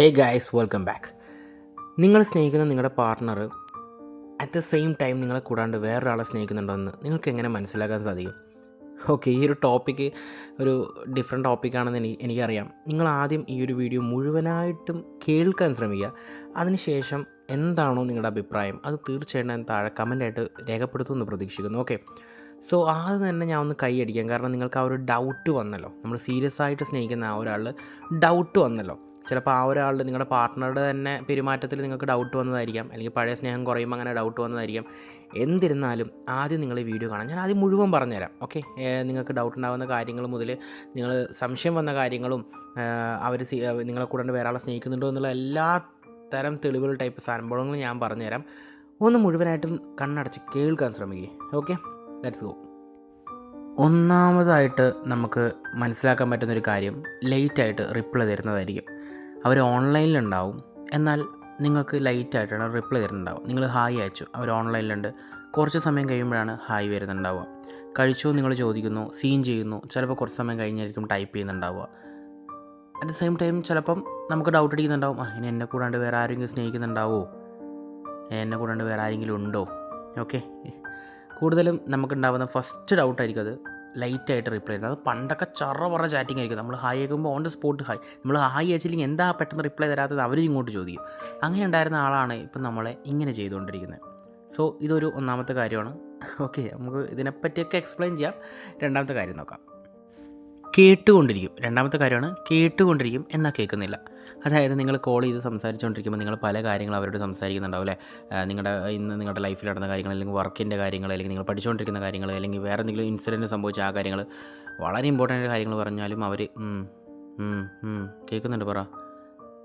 Hey guys welcome back നിങ്ങൾ സ്നേഹിക്കുന്ന നിങ്ങളുടെ partner at the same time നിങ്ങളെ കൂടാണ്ട് വേറൊരാളെ സ്നേഹിക്കുന്നുണ്ടോ എന്ന് നിങ്ങൾക്ക് എങ്ങനെ മനസ്സിലാക്കാൻ സാധിക്കും? ഓക്കെ ഈ ഒരു ടോപ്പിക്ക് ഒരു ഡിഫറെന്റ് ടോപ്പിക്കാണെന്ന് എനിക്ക് എനിക്കറിയാം. നിങ്ങൾ ആദ്യം ഈ ഒരു വീഡിയോ മുഴുവനായിട്ടും കേൾക്കാൻ ശ്രമിക്കുക. അതിനുശേഷം എന്താണോ നിങ്ങളുടെ അഭിപ്രായം അത് തീർച്ചയായിട്ടും ഞാൻ താഴെ കമന്റായിട്ട് രേഖപ്പെടുത്തുമെന്ന് പ്രതീക്ഷിക്കുന്നു ഓക്കെ സോ ആദ്യം തന്നെ ഞാൻ ഒന്ന് കൈ അടിക്കാം കാരണം നിങ്ങൾക്ക് ആ ഒരു ഡൗട്ട് വന്നല്ലോ. നമ്മൾ സീരിയസ് ആയിട്ട് സ്നേഹിക്കുന്ന ആ ഒരാൾ ഡൗട്ട് വന്നല്ലോ. ചിലപ്പോൾ ആ ഒരാളുടെ നിങ്ങളുടെ പാർട്ട്ണറുടെ തന്നെ പെരുമാറ്റത്തിൽ നിങ്ങൾക്ക് ഡൗട്ട് വന്നതായിരിക്കാം. അല്ലെങ്കിൽ പഴയ സ്നേഹം കുറയുമ്പോൾ അങ്ങനെ ഡൗട്ട് വന്നതായിരിക്കാം. എന്തിരുന്നാലും ആദ്യം നിങ്ങൾ ഈ വീഡിയോ കാണാം ഞാൻ ആദ്യം മുഴുവൻ പറഞ്ഞുതരാം. ഓക്കെ നിങ്ങൾക്ക് ഡൗട്ട് ഉണ്ടാകുന്ന കാര്യങ്ങൾ മുതൽ നിങ്ങൾ സംശയം വന്ന കാര്യങ്ങളും അവർ നിങ്ങളെ കൂടെ വേറെ സ്നേഹിക്കുന്നുണ്ടോ എന്നുള്ള എല്ലാ തരം തെളിവുകൾ ടൈപ്പ് സംഭവങ്ങൾ ഞാൻ പറഞ്ഞുതരാം. ഒന്ന് മുഴുവനായിട്ടും കണ്ണടച്ച് കേൾക്കാൻ ശ്രമിക്കുക ഓക്കെ ലെറ്റ്സ് ഗോ ഒന്നാമതായിട്ട് നമുക്ക് മനസ്സിലാക്കാൻ പറ്റുന്നൊരു കാര്യം ലേറ്റായിട്ട് റിപ്ലൈ തരുന്നതായിരിക്കും. അവർ ഓൺലൈനിലുണ്ടാവും. എന്നാൽ നിങ്ങൾക്ക് ലൈറ്റായിട്ടാണ് റിപ്ലൈ തരുന്നുണ്ടാവും നിങ്ങൾ ഹായ് അയച്ചു. അവർ ഓൺലൈനിലുണ്ട്. കുറച്ച് സമയം കഴിയുമ്പോഴാണ് ഹായ് വരുന്നുണ്ടാവുക. കഴിച്ചോ നിങ്ങൾ ചോദിക്കുന്നു. സീൻ ചെയ്യുന്നു. ചിലപ്പോൾ കുറച്ച് സമയം കഴിഞ്ഞായിരിക്കും ടൈപ്പ് ചെയ്യുന്നുണ്ടാവുക. അറ്റ് ദ സെയിം ടൈം ചിലപ്പം നമുക്ക് ഡൗട്ട് അടിക്കുന്നുണ്ടാവും. ഇനി എന്നെ കൂടാണ്ട് വേറെ ആരെങ്കിലും സ്നേഹിക്കുന്നുണ്ടാവോ? എന്നെ കൂടാണ്ട് വേറെ ആരെങ്കിലും ഉണ്ടോ? ഓക്കെ കൂടുതലും നമുക്കുണ്ടാവുന്ന ഫസ്റ്റ് ഡൗട്ടായിരിക്കും അത്. ലൈറ്റായിട്ട് റിപ്ലൈ ചെയ്യുന്നത്. അത് പണ്ടൊക്കെ ചറ പറ ചാറ്റിംഗ് ആയിരിക്കും. നമ്മൾ ഹായ് ആക്കുമ്പോൾ ഓൺ ദ സ്പോട്ട് ഹായ് നമ്മൾ ഹായ് അയച്ചില്ലെങ്കിൽ എന്താ പെട്ടെന്ന് റിപ്ലൈ തരാത്തത് അവരും ഇങ്ങോട്ട് ചോദിക്കും. അങ്ങനെ ഉണ്ടായിരുന്ന ആളാണ് ഇപ്പം നമ്മളെ ഇങ്ങനെ ചെയ്തുകൊണ്ടിരിക്കുന്നത്. സോ ഇതൊരു ഒന്നാമത്തെ കാര്യമാണ്. ഓക്കെ നമുക്ക് ഇതിനെപ്പറ്റിയൊക്കെ എക്സ്പ്ലെയിൻ ചെയ്യാം. രണ്ടാമത്തെ കാര്യം നോക്കാം. കേട്ടുകൊണ്ടിരിക്കും. രണ്ടാമത്തെ കാര്യമാണ് കേട്ടുകൊണ്ടിരിക്കും എന്നാൽ കേൾക്കുന്നില്ല. അതായത് നിങ്ങൾ കോൾ ചെയ്ത് സംസാരിച്ചുകൊണ്ടിരിക്കുമ്പോൾ നിങ്ങൾ പല കാര്യങ്ങളും അവരോട് സംസാരിക്കുന്നുണ്ടാവും അല്ലേ? നിങ്ങളുടെ ഇന്ന് നിങ്ങളുടെ ലൈഫിൽ നടന്ന കാര്യങ്ങൾ അല്ലെങ്കിൽ വർക്കിന്റെ കാര്യങ്ങൾ അല്ലെങ്കിൽ നിങ്ങൾ പഠിച്ചുകൊണ്ടിരിക്കുന്ന കാര്യങ്ങൾ അല്ലെങ്കിൽ വേറെ എന്തെങ്കിലും ഇൻസിഡന്റ് സംഭവിച്ച ആ കാര്യങ്ങൾ. വളരെ ഇമ്പോർട്ടന്റ് കാര്യങ്ങൾ പറഞ്ഞാലും അവർ കേൾക്കുന്നുണ്ട് പറ.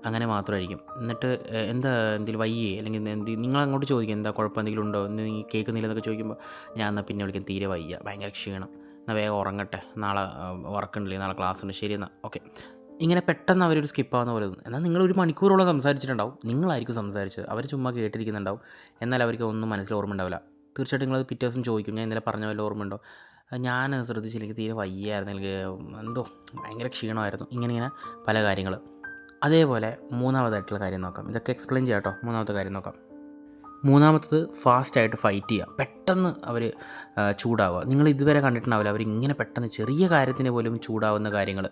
അങ്ങനെ മാത്രമായിരിക്കും എന്നിട്ട് എന്താ എന്തെങ്കിലും വയ്യേ? അല്ലെങ്കിൽ എന്ത് നിങ്ങൾ അങ്ങോട്ട് ചോദിക്കും എന്താ കുഴപ്പം? എന്തെങ്കിലും ഉണ്ടോ? എന്ന് കേൾക്കുന്നില്ല എന്നൊക്കെ ചോദിക്കുമ്പോൾ ഞാൻ എന്നാൽ പിന്നെ വിളിക്കാൻ തീരെ വയ്യ. ഭയങ്കര ക്ഷീണം. എന്നാൽ വേഗം ഉറങ്ങട്ടെ. നാളെ വർക്കുണ്ടല്ലേ നാളെ ക്ലാസ് ഉണ്ട്. ശരി എന്നാൽ ഓക്കെ ഇങ്ങനെ പെട്ടെന്ന് അവരൊരു സ്കിപ്പാകുന്ന പോലെ തോന്നും. എന്നാൽ നിങ്ങൾ ഒരു മണിക്കൂറോളം സംസാരിച്ചിട്ടുണ്ടാവും. നിങ്ങളായിരിക്കും സംസാരിച്ചത്. അവർ ചുമ്മാ കേട്ടിരിക്കുന്നുണ്ടാവും. എന്നാൽ അവർക്ക് ഒന്നും മനസ്സിൽ ഓർമ്മ ഉണ്ടാവില്ല. തീർച്ചയായിട്ടും നിങ്ങളത് പിറ്റേ ദിവസം ചോദിക്കും. ഞാൻ ഇന്നലെ പറഞ്ഞ വല്ല ഓർമ്മയുണ്ടോ ഞാൻ ശ്രദ്ധിച്ചില്ലെങ്കിൽ തീരെ വയ്യായിരുന്നു. എനിക്ക് എന്തോ ഭയങ്കര ക്ഷീണമായിരുന്നു. ഇങ്ങനെ ഇങ്ങനെ പല കാര്യങ്ങൾ. അതേപോലെ മൂന്നാമതായിട്ടുള്ള കാര്യം നോക്കാം. ഇതൊക്കെ എക്സ്പ്ലെയിൻ ചെയ്യാം കേട്ടോ. മൂന്നാമത്തെ കാര്യം നോക്കാം. മൂന്നാമത്തത് ഫാസ്റ്റായിട്ട് ഫൈറ്റ് ചെയ്യുക. പെട്ടെന്ന് അവർ ചൂടാവുക. നിങ്ങൾ ഇതുവരെ കണ്ടിട്ടുണ്ടാവില്ല. അവർ ഇങ്ങനെ പെട്ടെന്ന് ചെറിയ കാര്യത്തിന് പോലും ചൂടാവുന്ന കാര്യങ്ങൾ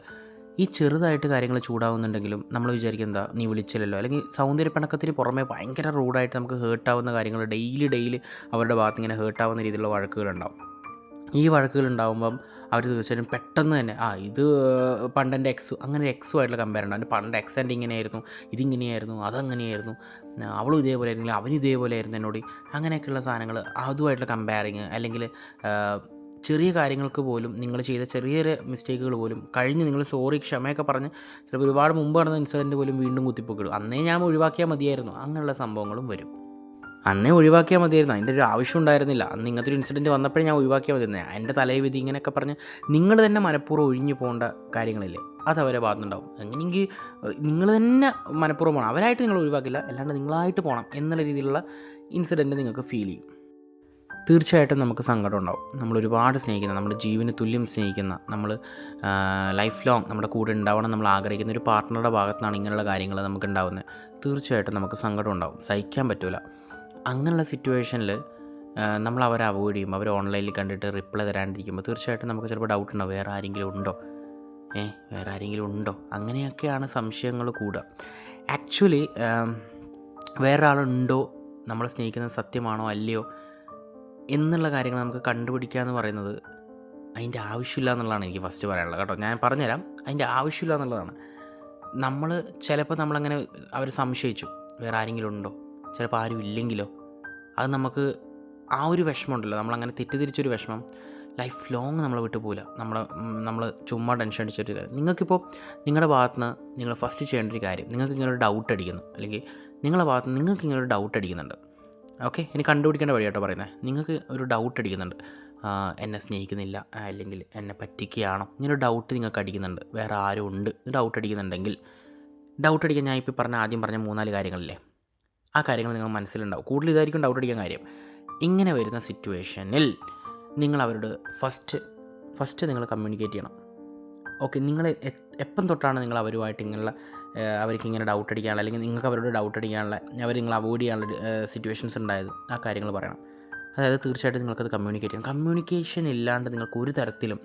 ഈ ചെറുതായിട്ട് കാര്യങ്ങൾ ചൂടാവുന്നുണ്ടെങ്കിലും നമ്മൾ വിചാരിക്കും എന്താ നീ വിളിച്ചില്ലല്ലോ. അല്ലെങ്കിൽ സൗന്ദര്യപ്പിണക്കത്തിന് പുറമെ ഭയങ്കര റൂഡായിട്ട് നമുക്ക് ഹേർട്ടാവുന്ന കാര്യങ്ങൾ ഡെയിലി ഡെയിലി അവരുടെ ഭാഗത്ത് ഇങ്ങനെ ഹേർട്ടാവുന്ന രീതിയിലുള്ള വഴക്കുകളുണ്ടാവും ഈ വഴക്കുകൾ ഉണ്ടാകുമ്പം അവർ തീർച്ചയായും പെട്ടെന്ന് തന്നെ ആ ഇത് പണ്ടെന്റെ എക്സ് അങ്ങനെ എക്സുമായിട്ടുള്ള കമ്പയർ ഉണ്ട് പണ്ട് എക്സ് എന്റെ ഇങ്ങനെയായിരുന്നു ഇതിങ്ങനെയായിരുന്നു അതങ്ങനെയായിരുന്നു അവളും ഇതേപോലെ ആയിരുന്നില്ല അവനും ഇതേപോലെ ആയിരുന്നു എന്നോട് അങ്ങനെയൊക്കെയുള്ള സാധനങ്ങൾ അതുമായിട്ടുള്ള കമ്പയറിങ് അല്ലെങ്കിൽ ചെറിയ കാര്യങ്ങൾക്ക് പോലും നിങ്ങൾ ചെയ്ത ചെറിയ ചെറിയ മിസ്റ്റേക്കുകൾ പോലും കഴിഞ്ഞ് നിങ്ങൾ സോറി ക്ഷമയൊക്കെ പറഞ്ഞ് ചിലപ്പോൾ ഒരുപാട് മുമ്പ് നടന്ന ഇൻസിഡന്റ് പോലും വീണ്ടും കുത്തിപ്പൊക്കിടും അന്നേ ഞാൻ ഒഴിവാക്കിയാൽ മതിയായിരുന്നു. അങ്ങനെയുള്ള സംഭവങ്ങളും വരും. അന്നേ ഒഴിവാക്കിയാൽ മതിയായിരുന്നു. അതിന്റെ ഒരു ആവശ്യം ഉണ്ടായിരുന്നില്ല. അന്ന് ഇങ്ങനത്തെ ഒരു ഇൻസിഡന്റ് വന്നപ്പോഴേ ഞാൻ ഒഴിവാക്കിയാൽ മതിയായിരുന്നു. എന്റെ തലേ വിധി ഇങ്ങനെയൊക്കെ പറഞ്ഞ് നിങ്ങൾ തന്നെ മനഃപൂർവം ഒഴിഞ്ഞു പോകേണ്ട കാര്യങ്ങളില്ലേ? അത് അവരെ ഭാഗത്തുണ്ടാവും എങ്ങനെയെങ്കിൽ നിങ്ങൾ തന്നെ മനഃപൂർവം പോകണം. അവരായിട്ട് നിങ്ങൾ ഒഴിവാക്കില്ല. അല്ലാണ്ട് നിങ്ങളായിട്ട് പോകണം എന്നുള്ള രീതിയിലുള്ള ഇൻസിഡന്റ് നിങ്ങൾക്ക് ഫീൽ ചെയ്യും. തീർച്ചയായിട്ടും നമുക്ക് സങ്കടം ഉണ്ടാവും. നമ്മൾ ഒരുപാട് സ്നേഹിക്കുന്ന നമ്മുടെ ജീവന് തുല്യം സ്നേഹിക്കുന്ന നമ്മൾ ലൈഫ് ലോങ് നമ്മുടെ കൂടെ ഉണ്ടാവണം നമ്മൾ ആഗ്രഹിക്കുന്ന ഒരു പാർട്ട്ണറുടെ ഭാഗത്തുനിന്നാണ് ഇങ്ങനെയുള്ള കാര്യങ്ങൾ നമുക്ക് ഉണ്ടാകുന്നത് തീർച്ചയായിട്ടും നമുക്ക് സങ്കടം ഉണ്ടാവും. സഹിക്കാൻ പറ്റില്ല അങ്ങനെയുള്ള സിറ്റുവേഷനിൽ നമ്മൾ അവരെ അവോയ്ഡ് ചെയ്യും. അവർ ഓൺലൈനിൽ കണ്ടിട്ട് റിപ്ലൈ തരാണ്ടിരിക്കുമ്പോൾ തീർച്ചയായിട്ടും നമുക്ക് ചിലപ്പോൾ ഡൗട്ട് ഉണ്ടാവും. വേറെ ആരെങ്കിലും ഉണ്ടോ? ഏ വേറെ ആരെങ്കിലും ഉണ്ടോ? അങ്ങനെയൊക്കെയാണ് സംശയങ്ങൾ കൂടുക. ആക്ച്വലി വേറെ ആളുണ്ടോ നമ്മളെ സ്നേഹിക്കുന്നത് സത്യമാണോ? അല്ലയോ? എന്നുള്ള കാര്യങ്ങൾ നമുക്ക് കണ്ടുപിടിക്കുക എന്ന് പറയുന്നത് അതിന്റെ ആവശ്യമില്ല എന്നുള്ളതാണ് എനിക്ക് ഫസ്റ്റ് പറയാനുള്ളത് കേട്ടോ. ഞാൻ പറഞ്ഞുതരാം. അതിന്റെ ആവശ്യമില്ല എന്നുള്ളതാണ്. നമ്മൾ ചിലപ്പോൾ നമ്മളങ്ങനെ അവർ സംശയിച്ചു. വേറെ ആരെങ്കിലും ഉണ്ടോ? ചിലപ്പോൾ ആരും ഇല്ലെങ്കിലോ? അത് നമുക്ക് ആ ഒരു വിഷമമുണ്ടല്ലോ. നമ്മളങ്ങനെ തെറ്റിദ്ധരിച്ചൊരു വിഷമം. ലൈഫ് ലോങ് നമ്മളെ വിട്ടു പോകില്ല നമ്മൾ നമ്മൾ ചുമ്മാ ടെൻഷൻ അടിച്ചൊരു കാര്യം. നിങ്ങൾക്കിപ്പോൾ നിങ്ങളുടെ ഭാഗത്ത് നിന്ന് നിങ്ങൾ ഫസ്റ്റ് ചെയ്യേണ്ട ഒരു കാര്യം നിങ്ങൾക്ക് ഇങ്ങനെ ഒരു ഡൗട്ട് അടിക്കുന്നു. അല്ലെങ്കിൽ നിങ്ങളുടെ ഭാഗത്ത് നിങ്ങൾക്ക് ഇങ്ങനെ ഒരു ഡൗട്ട് അടിക്കുന്നുണ്ട്. ഓക്കെ ഇനി കണ്ടുപിടിക്കേണ്ട വഴിയാട്ടോ പറയുന്നത് നിങ്ങൾക്ക് ഒരു ഡൗട്ട് അടിക്കുന്നുണ്ട്. എന്നെ സ്നേഹിക്കുന്നില്ല അല്ലെങ്കിൽ എന്നെ പറ്റിക്കുകയാണോ? ഇങ്ങനൊരു ഡൗട്ട് നിങ്ങൾക്ക് അടിക്കുന്നുണ്ട്. വേറെ ആരും ഉണ്ട്. ഡൗട്ട് അടിക്കുന്നുണ്ടെങ്കിൽ ഡൗട്ട് അടിക്കാൻ ഞാൻ ഇപ്പോൾ പറഞ്ഞ ആദ്യം പറഞ്ഞ മൂന്നാൽ കാര്യങ്ങളില്ലേ? ആ കാര്യങ്ങൾ നിങ്ങൾ മനസ്സിലുണ്ടാവും. കൂടുതൽ ഇതായിരിക്കും ഡൗട്ട് അടിക്കാൻ കാര്യം. ഇങ്ങനെ വരുന്ന സിറ്റുവേഷനിൽ നിങ്ങൾ അവരോട് ഫസ്റ്റ് ഫസ്റ്റ് നിങ്ങൾ കമ്മ്യൂണിക്കേറ്റ് ചെയ്യണം. ഓക്കെ നിങ്ങൾ എപ്പം തൊട്ടാണ് നിങ്ങൾ അവരുമായിട്ട് ഇങ്ങനെയുള്ള അവർക്ക് ഇങ്ങനെ ഡൗട്ട് അടിക്കാനുള്ള അല്ലെങ്കിൽ നിങ്ങൾക്ക് അവരോട് ഡൗട്ട് അടിക്കാനുള്ള അവർ നിങ്ങൾ അവോയ്ഡ് ചെയ്യാനുള്ള സിറ്റുവേഷൻസ് ഉണ്ടായത് ആ കാര്യങ്ങൾ പറയണം. അതായത് തീർച്ചയായിട്ടും നിങ്ങൾക്കത് കമ്മ്യൂണിക്കേറ്റ് ചെയ്യണം. കമ്മ്യൂണിക്കേഷൻ ഇല്ലാണ്ട് നിങ്ങൾക്ക് ഒരു തരത്തിലും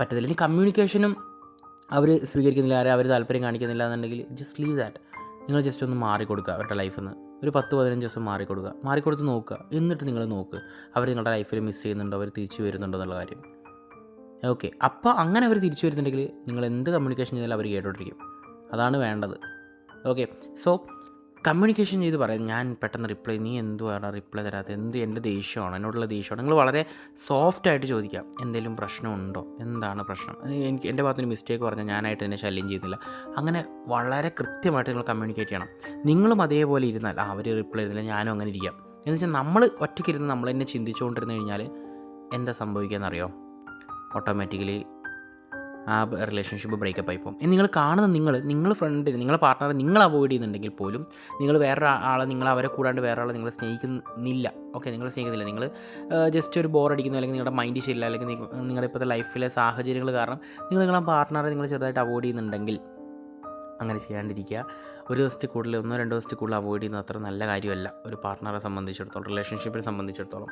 പറ്റത്തില്ല. ഇനി കമ്മ്യൂണിക്കേഷനും അവർ സ്വീകരിക്കുന്നില്ല ആരെ അവർ താല്പര്യം കാണിക്കുന്നില്ല എന്നുണ്ടെങ്കിൽ ജസ്റ്റ് ലീവ് ദാറ്റ് നിങ്ങൾ ജസ്റ്റ് ഒന്ന് മാറിക്കൊടുക്കുക അവരുടെ ലൈഫിൽ നിന്ന് ഒരു പത്ത് പതിനഞ്ച് ദിവസം മാറിക്കൊടുക്കുക. മാറിക്കൊടുത്ത് നോക്കുക. എന്നിട്ട് നിങ്ങൾ നോക്ക്. അവർ നിങ്ങളുടെ ലൈഫിൽ മിസ് ചെയ്യുന്നുണ്ടോ? അവർ തിരിച്ചു വരുന്നുണ്ടോ എന്നുള്ള കാര്യം. ഓക്കെ അപ്പോൾ അങ്ങനെ അവർ തിരിച്ചു വരുന്നുണ്ടെങ്കിൽ നിങ്ങൾ എന്ത് കമ്മ്യൂണിക്കേഷൻ ചെയ്താലും അവർ കേട്ടോണ്ടിരിക്കും. അതാണ് വേണ്ടത്. ഓക്കെ സോ കമ്മ്യൂണിക്കേഷൻ ചെയ്ത് പറയാം. ഞാൻ പെട്ടെന്ന് റിപ്ലൈ നീ എന്തുവാണ് റിപ്ലൈ തരാത്ത എന്ത് എന്റെ ദേഷ്യമാണ്? എന്നോടുള്ള ദേഷ്യമാണ്? നിങ്ങൾ വളരെ സോഫ്റ്റായിട്ട് ചോദിക്കാം. എന്തെങ്കിലും പ്രശ്നമുണ്ടോ? എന്താണ് പ്രശ്നം? എനിക്ക് എന്റെ ഭാഗത്തൊരു മിസ്റ്റേക്ക് പറഞ്ഞാൽ ഞാനായിട്ട് എന്നെ ശല്യം ചെയ്യുന്നില്ല. അങ്ങനെ വളരെ കൃത്യമായിട്ട് നിങ്ങൾ കമ്മ്യൂണിക്കേറ്റ് ചെയ്യണം. നിങ്ങളും അതേപോലെ ഇരുന്നാൽ ആ അവർ റിപ്ലൈ ചെയ്തില്ല ഞാനും അങ്ങനെ ഇരിക്കാം. എന്ന് വെച്ചാൽ നമ്മൾ ഒറ്റയ്ക്കിരുന്ന് നമ്മൾ തന്നെ ചിന്തിച്ചുകൊണ്ടിരുന്ന് കഴിഞ്ഞാൽ എന്താ സംഭവിക്കുക എന്നറിയോ ഓട്ടോമാറ്റിക്കലി ആ റിലേഷൻഷിപ്പ് ബ്രേക്കപ്പ് ആയി പോകും. നിങ്ങൾ കാണുന്ന നിങ്ങൾ നിങ്ങൾ ഫ്രണ്ടിന് നിങ്ങളെ പാർട്ട്ണറെ നിങ്ങൾ അവോയ്ഡ് ചെയ്യുന്നുണ്ടെങ്കിൽ പോലും നിങ്ങൾ വേറെ ആളെ നിങ്ങൾ അവരെ കൂടാണ്ട് വേറെ ആളെ നിങ്ങൾ സ്നേഹിക്കുന്നില്ല. ഓക്കെ നിങ്ങൾ സ്നേഹിക്കുന്നില്ല. നിങ്ങൾ ജസ്റ്റ് ഒരു ബോർ അടിക്കുന്നു അല്ലെങ്കിൽ നിങ്ങളുടെ മൈൻഡ് ശരിയില്ല അല്ലെങ്കിൽ നിങ്ങളുടെ ഇപ്പോഴത്തെ ലൈഫിലെ സാഹചര്യങ്ങൾ കാരണം നിങ്ങൾ നിങ്ങളെ പാർട്ട്ണറെ നിങ്ങൾ ചെറുതായിട്ട് അവോയ്ഡ് ചെയ്യുന്നുണ്ടെങ്കിൽ അങ്ങനെ ചെയ്യാണ്ടിരിക്കുക. ഒരു ദിവസത്തിൽ കൂടുതൽ ഒന്നോ രണ്ടോ ദിവസത്തിൽ കൂടുതൽ അവോയ്ഡ് ചെയ്യുന്നത് അത്ര നല്ല കാര്യമല്ല. ഒരു പാർട്ട്ണറെ സംബന്ധിച്ചിടത്തോളം റിലേഷൻഷിപ്പിനെ സംബന്ധിച്ചിടത്തോളം.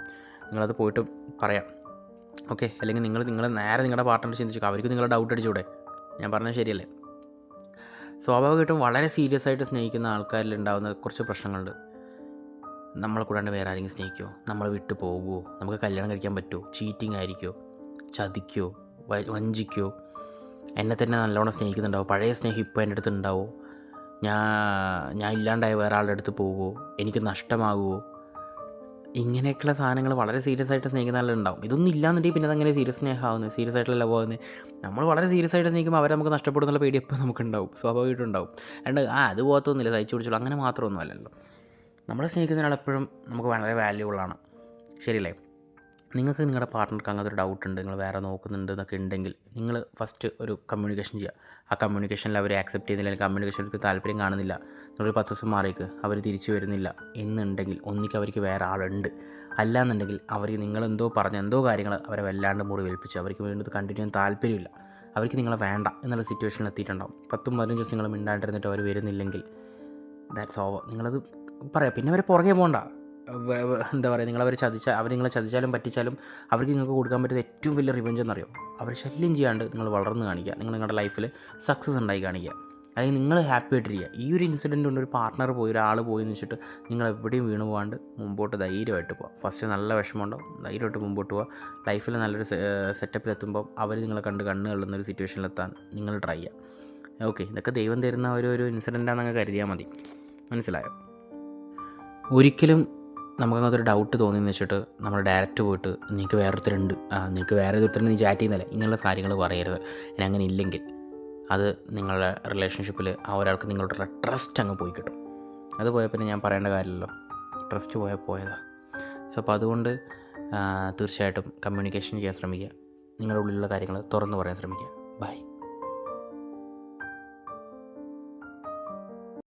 നിങ്ങളത് പോയിട്ട് പറയാം. ഓക്കെ അല്ലെങ്കിൽ നിങ്ങൾ നിങ്ങളെ നേരെ നിങ്ങളുടെ പാർട്ട്ണർ ചിന്തിച്ചു അവർക്ക് നിങ്ങളെ ഡൗട്ട് അടിച്ചൂടെ? ഞാൻ പറഞ്ഞത് ശരിയല്ലേ? സ്വാഭാവികമായിട്ടും വളരെ സീരിയസ് ആയിട്ട് സ്നേഹിക്കുന്ന ആൾക്കാരിൽ ഉണ്ടാകുന്ന കുറച്ച് പ്രശ്നങ്ങളുണ്ട്. നമ്മളെ കൂടാണ്ട് വേറെ ആരെങ്കിലും സ്നേഹിക്കുമോ നമ്മൾ വിട്ട് പോകുമോ നമുക്ക് കല്യാണം കഴിക്കാൻ പറ്റുമോ ചീറ്റിംഗ് ആയിരിക്കുമോ ചതിക്കോ വഞ്ചിക്കോ എന്നെ തന്നെ നല്ലോണം സ്നേഹിക്കുന്നുണ്ടാവും പഴയ സ്നേഹം ഇപ്പോൾ എന്റെ അടുത്ത് ഉണ്ടാവുമോ ഞാൻ ഞാൻ ഇല്ലാണ്ടായ വേറെ ആളുടെ അടുത്ത് പോകുമോ എനിക്ക് നഷ്ടമാകുമോ ഇങ്ങനെയൊക്കെയുള്ള സാധനങ്ങൾ വളരെ സീരിയസ് ആയിട്ട് സ്നേഹിക്കുന്ന ആളുണ്ടാവും ഇതൊന്നും ഇല്ലാന്നുണ്ടെങ്കിൽ പിന്നെ അതങ്ങനെ സീരിയസ് സ്നേഹമാവുന്നത് സീരിയസ് ആയിട്ടുള്ള ലവ് നമ്മൾ വളരെ സീരിയസ് ആയിട്ട് സ്നേഹിക്കുമ്പോൾ അവരെ നമുക്ക് നഷ്ടപ്പെടുന്നുള്ള പേടി എപ്പോൾ നമുക്കുണ്ടാവും സ്വാഭാവികമായിട്ടുണ്ടാവും. അതുകൊണ്ട് ആ അത് പോകത്തൊന്നുമില്ല സഹിച്ചു പിടിച്ചോളൂ അങ്ങനെ മാത്രമൊന്നുമല്ലല്ലോ. നമ്മളെ സ്നേഹിക്കുന്ന ഒരാൾ എപ്പോഴും നമുക്ക് വളരെ വാല്യൂബിളാണ് ശരിയല്ലേ? നിങ്ങൾക്ക് നിങ്ങളുടെ പാർട്ട്ണർക്ക് അങ്ങനത്തെ ഒരു ഡൗട്ട് ഉണ്ട് നിങ്ങൾ വേറെ നോക്കുന്നുണ്ട് എന്നൊക്കെ ഉണ്ടെങ്കിൽ നിങ്ങൾ ഫസ്റ്റ് ഒരു കമ്മ്യൂണിക്കേഷൻ ചെയ്യുക. ആ കമ്മ്യൂണിക്കേഷനിൽ അവർ ആക്സെപ്റ്റ് ചെയ്യുന്നില്ല അല്ലെങ്കിൽ ഒരു താല്പര്യം കാണുന്നില്ല. നിങ്ങളൊരു പത്ത് ദിവസം മാറിയേക്ക് അവർ തിരിച്ചു വരുന്നില്ല എന്നുണ്ടെങ്കിൽ ഒന്നിക്ക് അവർക്ക് വേറെ ആളുണ്ട്. അല്ലാന്നുണ്ടെങ്കിൽ അവർ നിങ്ങളെന്തോ പറഞ്ഞ എന്തോ കാര്യങ്ങൾ അവരെ വല്ലാണ്ട് മുറിവേൽപ്പിച്ച് അവർക്ക് വേണ്ടത് കണ്ടിന്യൂ ചെയ്യാൻ താല്പര്യമില്ല. അവർക്ക് നിങ്ങളെ വേണ്ട എന്നുള്ള സിറ്റുവേഷനിൽ എത്തിയിട്ടുണ്ടാവും. പത്തും പതിനഞ്ച് ദിവസം നിങ്ങൾ മിണ്ടാണ്ടിരുന്നിട്ട് അവർ വരുന്നില്ലെങ്കിൽ ദാറ്റ്സ് ഓവർ നിങ്ങളത് പറയാം. പിന്നെ അവരെ പുറകെ പോകണ്ട എന്താ പറയുക നിങ്ങളവർ ചതിച്ച അവർ നിങ്ങളെ ചതിച്ചാലും പറ്റിച്ചാലും അവർക്ക് നിങ്ങൾക്ക് കൊടുക്കാൻ പറ്റുന്ന ഏറ്റവും വലിയ റിവെഞ്ച് എന്നറിയോ? അവർ ശല്യം ചെയ്യാണ്ട് നിങ്ങൾ വളർന്ന് കാണിക്കുക നിങ്ങൾ നിങ്ങളുടെ ലൈഫിൽ സക്സസ് ഉണ്ടായി കാണിക്കുക. അല്ലെങ്കിൽ നിങ്ങൾ ഹാപ്പി ആയിട്ടിരിക്കുക. ഈ ഒരു ഇൻസിഡന്റ് കൊണ്ട് ഒരു പാർട്ട്ണർ പോയി ഒരാൾ പോയി എന്ന് വെച്ചിട്ട് നിങ്ങൾ എവിടെയും വീണ് പോകാണ്ട് മുമ്പോട്ട് ധൈര്യമായിട്ട് പോവാം. ഫസ്റ്റ് നല്ല വിഷമമുണ്ടാവും ധൈര്യമായിട്ട് മുമ്പോട്ട് പോവുക ലൈഫിൽ നല്ലൊരു സെറ്റപ്പിൽ എത്തുമ്പോൾ അവർ നിങ്ങളെ കണ്ട് കണ്ണ് കള്ളുന്ന ഒരു സിറ്റുവേഷനിലെത്താൻ നിങ്ങൾ ട്രൈ ചെയ്യുക. ഓക്കെ ഇതൊക്കെ ദൈവം തരുന്ന ഒരു ഒരു ഇൻസിഡന്റാണെന്നൊക്കെ കരുതിയാൽ മതി. മനസ്സിലായോ? ഒരിക്കലും നമുക്കങ്ങനത്തെ ഒരു ഡൗട്ട് തോന്നിയെന്ന് വെച്ചിട്ട് നമ്മൾ ഡയറക്റ്റ് പോയിട്ട് നിങ്ങൾക്ക് വേറൊരുത്തരുണ്ട്. നിങ്ങൾക്ക് വേറെ ഒരുത്തരുണ്ട് നീ ചാറ്റ് ചെയ്യുന്നില്ല ഇങ്ങനെയുള്ള കാര്യങ്ങൾ പറയരുത്. ഇനി അങ്ങനെ ഇല്ലെങ്കിൽ അത് നിങ്ങളുടെ റിലേഷൻഷിപ്പിൽ ആ ഒരാൾക്ക് നിങ്ങളുടെ ട്രസ്റ്റ് അങ്ങ് പോയി കിട്ടും. അത് പോയാൽ പിന്നെ ഞാൻ പറയേണ്ട കാര്യമല്ലോ ട്രസ്റ്റ് പോയാൽ പോയതാ. സോ അപ്പോൾ അതുകൊണ്ട് തീർച്ചയായിട്ടും കമ്മ്യൂണിക്കേഷൻ ചെയ്യാൻ ശ്രമിക്കുക. നിങ്ങളുടെ ഉള്ളിലുള്ള കാര്യങ്ങൾ തുറന്നു പറയാൻ ശ്രമിക്കുക. ബൈ